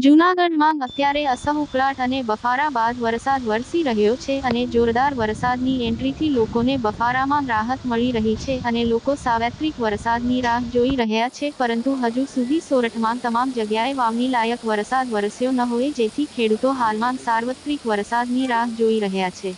જૂનાગઢમાં અત્યારે અસહ ઉકળાટ અને બફારા બાદ વરસાદ વરસી રહ્યો છે અને જોરદાર વરસાદની એન્ટ્રીથી લોકોને બફારામાં રાહત મળી રહી છે અને લોકો સાર્વત્રિક વરસાદની રાહ જોઈ રહ્યા છે, પરંતુ હજુ સુધી સોરઠમાં તમામ જગ્યાએ વાવણી લાયક વરસાદ વરસ્યો ન હોય, જેથી ખેડૂતો હાલમાં સાર્વત્રિક વરસાદની રાહ જોઈ રહ્યા છે.